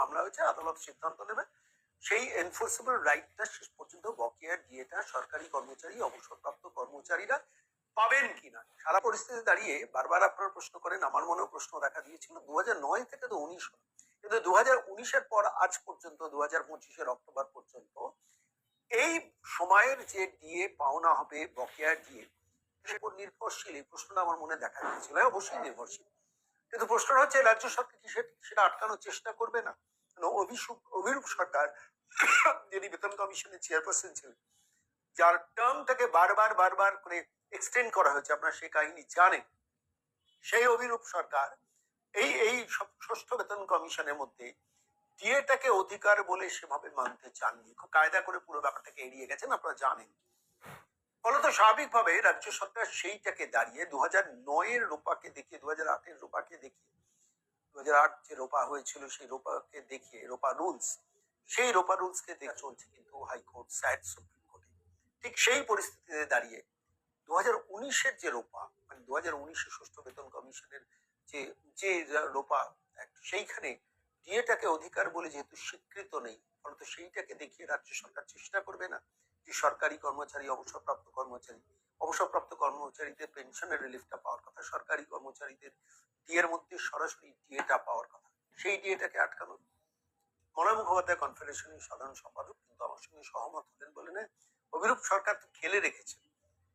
মামলা হয়েছে, আদালত সিদ্ধান্ত নেবে। সেই এনফোর্সেবল রাইটটা শেষ পর্যন্ত বকেয়া ডিএটা সরকারি কর্মচারী, অবসরপ্রাপ্ত কর্মচারীরা পাবেন কিনা? সারা পরিস্থিতি দাঁড়িয়ে বারবার আপনারা প্রশ্ন করেন, আমার মনেও প্রশ্ন দেখা দিয়েছিল। দু নয় থেকে তো উনিশ কিন্তু দু হাজার উনিশের পর আজ পর্যন্ত দু হাজার পঁচিশের অক্টোবর পর্যন্ত, এই সময়ের যে ডিএ পাওনা হবে বকেয়া ডিএ উপর নির্ভরশীল। এই প্রশ্নটা আমার মনে দেখা দিয়েছিল অবশ্যই নির্ভরশীল। কিন্তু প্রশ্নটা হচ্ছে, রাজ্য সরকার কি সেটা আটকানোর চেষ্টা করবে না? অভিরূপ সরকার যিনি বেতন কমিশনের চেয়ারপারসন ছিলেন, যার টার্মটাকে বারবার বারবার করে এক্সটেন্ড করা হয়েছে, আপনারা সেই কাহিনী জানেন। সেই অভিরূপ সরকার এই এই ষষ্ঠ বেতন কমিশনের মধ্যে ডিএটাকে অধিকার বলে সেভাবে মানতে চাননি। কায়দা করে পুরো ব্যাপারটাকে এড়িয়ে গেছেন, আপনারা জানেন। ফলত স্বাভাবিকভাবে রাজ্য সরকার সেইটাকে দাঁড়িয়ে দু হাজার নয়ের রোপাকে দেখিয়ে দু হাজার আটের রোপাকে দেখিয়ে দু হাজার আট যে রোপা হয়েছিল সেই রোপাকে দেখিয়ে, রোপা রুলস, সেই রোপা রুলসকে দেখে চলছে কিন্তু হাইকোর্ট, স্যাট সুপ্রিম কোর্টে। ঠিক সেই পরিস্থিতিতে দাঁড়িয়ে দু হাজার উনিশের যে রোপা মানে দু হাজার উনিশের ষষ্ঠ বেতন কমিশনের যে যে রোপা সেইখানে ডিএটাকে অধিকার বলে যেহেতু স্বীকৃত নেই, ফলত সেইটাকে দেখিয়ে রাজ্য সরকার চেষ্টা করবে না। যে সরকারি কর্মচারী, অবসরপ্রাপ্ত কর্মচারী, অবসরপ্রাপ্ত কর্মচারীদের পেনশনের রিলিফটা পাওয়ার কথা, সরকারি কর্মচারীদের ডিএর মধ্যে সরাসরি ডিএটা পাওয়ার কথা। সেই ডিএটাকে আটকানো। মলয় মুখোপাধ্যায় কনফেডারেশনের সাধারণ সম্পাদক, কিন্তু আমার সঙ্গে সহমত হলেন বলে না অভিরূপ সরকার তো খেলে রেখেছে।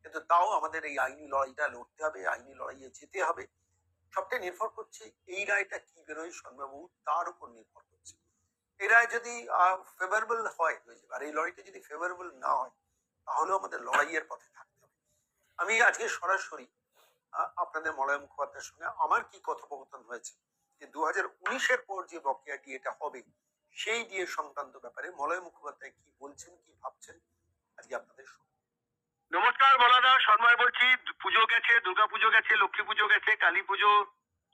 কিন্তু তাও আমাদের এই আইনি লড়াইটা লড়তে হবে আইনি লড়াইয়ে যেতে হবে। সবটাই নির্ভর করছে এই রায়টা কি বেরোয় সন্ধ্যাবাবু তার উপর নির্ভর করছে। এই রায় যদি ফেভারেবল হয় আর এই লড়াইটা যদি ফেভারেবল না হয়, তাহলেও আমাদের লড়াইয়ের পথে থাকতে হবে আমি আজকে সরাসরি আপনাদের মলয় মুখোপাধ্যায়ের সঙ্গে আমার কি কথোপকথন হয়েছে, যে দু হাজার উনিশের পর যে বকেয়া ডিএটা হবে, সেই ডিএ সংক্রান্ত ব্যাপারে মলয় মুখোপাধ্যায় কি বলছেন, কি ভাবছেন, আজকে আপনাদের শুনব। নমস্কার, বলাদা শর্মায় বলছি, পুজো গেছে দুর্গা পুজো গেছে, লক্ষ্মী পুজো গেছে, কালী পুজো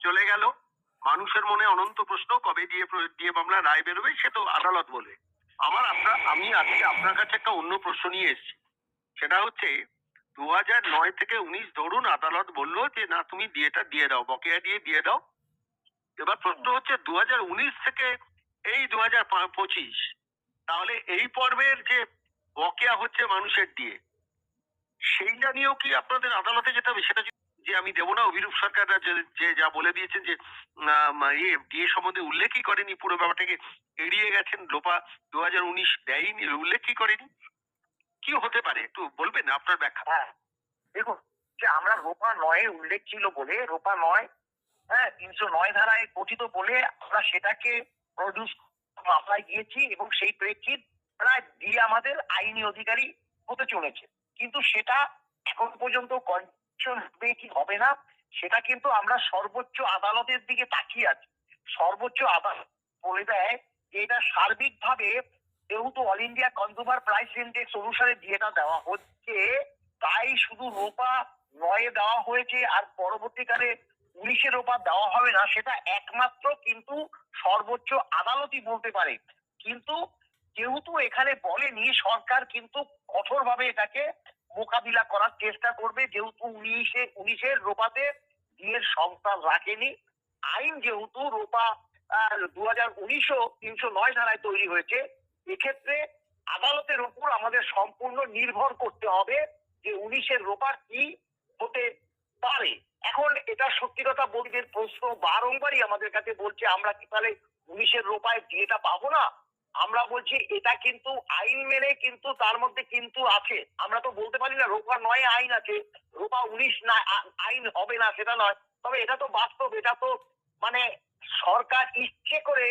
চলে গেল মানুষের মনে অনন্ত প্রশ্ন, কবে দিয়ে দিয়ে মামলা রায় বেরোবে, সে তো আদালত বলে। আমার আপনার, আমি আজকে আপনার কাছে একটা অন্য প্রশ্ন নিয়ে এসেছি। সেটা হচ্ছে দু হাজার নয় থেকে উনিশ ধরুন আদালত বলল যে, না, তুমি দিয়েটা দিয়ে দাও, বকেয়া দিয়ে দিয়ে দাও। এবার প্রশ্ন হচ্ছে দু হাজার উনিশ থেকে এই দু হাজার পঁচিশ, তাহলে এই পর্বের যে বকেয়া হচ্ছে মানুষের দিয়ে, সেইটা নিয়েও কি আপনাদের আদালতে যেতে হবে? সেটা যে- আমি দেবো না, অভিরূপ সরকাররা যে- যে বলে দিয়েছেন যে ইয়ে ডিএ সম্বন্ধে উল্লেখই করেনি, পুরো ব্যাপারটাকে এড়িয়ে গেছেন, লোপা দু হাজার উনিশ দেয়নি, উল্লেখই করেনি। কি হতে পারে? একটু বলবেন আপনার ব্যাখ্যা। হ্যাঁ দেখুন, যে আমরা রোপা নয়ের উল্লেখ ছিল বলে, রোপা নয় হ্যাঁ তিনশো নয় ধারায় গঠিত বলে আমরা সেটাকে প্রডিউস মামলায় গিয়েছি এবং সেই প্রেক্ষিত প্রায় দিয়ে আমাদের আইনি অধিকারী হতে চলেছে। কিন্তু সেটা এখন পর্যন্ত হবে কি হবে না, সেটা কিন্তু আমরা সর্বোচ্চ আদালতের দিকে তাকিয়ে আছি। সর্বোচ্চ আদালত বলে দেয় যে এটা সার্বিকভাবে যেহেতু all India consumer price index অনুসারে ডিএটা দেওয়া হচ্ছে, তাই শুধু রোপা নয়ে দেওয়া হয়েছে আর পরবর্তীকালে উনিশের রোপা দেওয়া হবে না, সেটা একমাত্র কিন্তু সর্বোচ্চ আদালতই বলতে পারে। কিন্তু যেহেতু এখানে বলেনি, সরকার কিন্তু কঠোরভাবে এটাকে মোকাবিলা করার চেষ্টা করবে, যেহেতু উনিশে, উনিশের রোপাতে ডিএর সংস্থান রাখেনি। আইন যেহেতু রোপা দু হাজার উনিশও তিনশো নয় ধারায় তৈরি হয়েছে, এক্ষেত্রে আদালতের উপর আমাদের সম্পূর্ণ নির্ভর করতে হবে যে উনিশের রোপা কি হতে পারে। এখন এটা সত্যি কথা বলতে প্রশ্ন বারংবারই আমাদের কাছে বলছে, আমরা কি তাহলে উনিশের রোপায় বিয়েটা পাবো না? আমরা বলছি, এটা কিন্তু আইন মেনে কিন্তু তার মধ্যে কিন্তু আছে। আমরা তো বলতে পারি না, রোপা নয় আইন আছে, রোপা উনিশ না আইন হবে না, সেটা নয়। তবে এটা তো বাস্তব, এটা তো মানে সরকার ইচ্ছে করে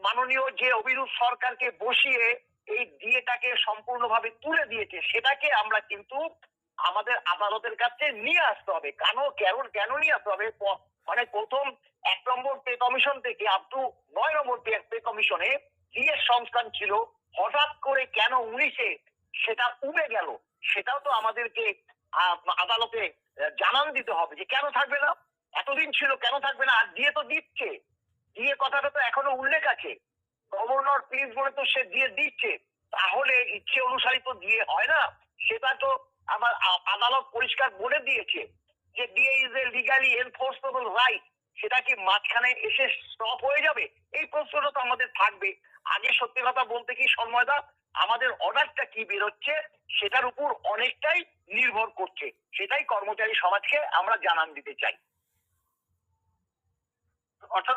মাননীয় যে অভিরূপ সরকারকে বসিয়ে এই ডিএটাকে সম্পূর্ণভাবে তুলে দিয়েছে, সেটাকে আমরা কিন্তু আমাদের আদালতের কাছে নিয়ে আসতে হবে। কেন কেন কেন নিয়ে আসতে হবে? মানে প্রথম এক নম্বর পে কমিশন থেকে আপ টু নয় নম্বর পে কমিশনে ডিএর সংস্থান ছিল? হঠাৎ করে কেন উনিশে সেটা কমে গেল? সেটাও তো আমাদেরকে আদালতে জানান দিতে হবে যে কেন থাকবে না? এতদিন ছিল, কেন থাকবে না? আর দিয়ে তো দিচ্ছে। দিয়ে কথাটা তো এখনও উল্লেখ আছে। গভর্নর প্লিজ বলে তো সে দিয়ে দিচ্ছে। তাহলে ইচ্ছে অনুসারী তো দিয়ে হয় না? সেটা তো আমার আদালত পরিষ্কার বলে দিয়েছে যে DA is a legally enforceable right সেটা কি মাঝখানে এসে স্টপ হয়ে যাবে? এই প্রশ্নটা তো আমাদের থাকবে। আগে সত্যি কথা বলতে কি সময়দা আমাদের অর্ডারটা কি বেরোচ্ছে সেটার উপর অনেকটাই নির্ভর করছে। সেটাই কর্মচারী সমাজকে আমরা জানান দিতে চাই। অর্থাৎ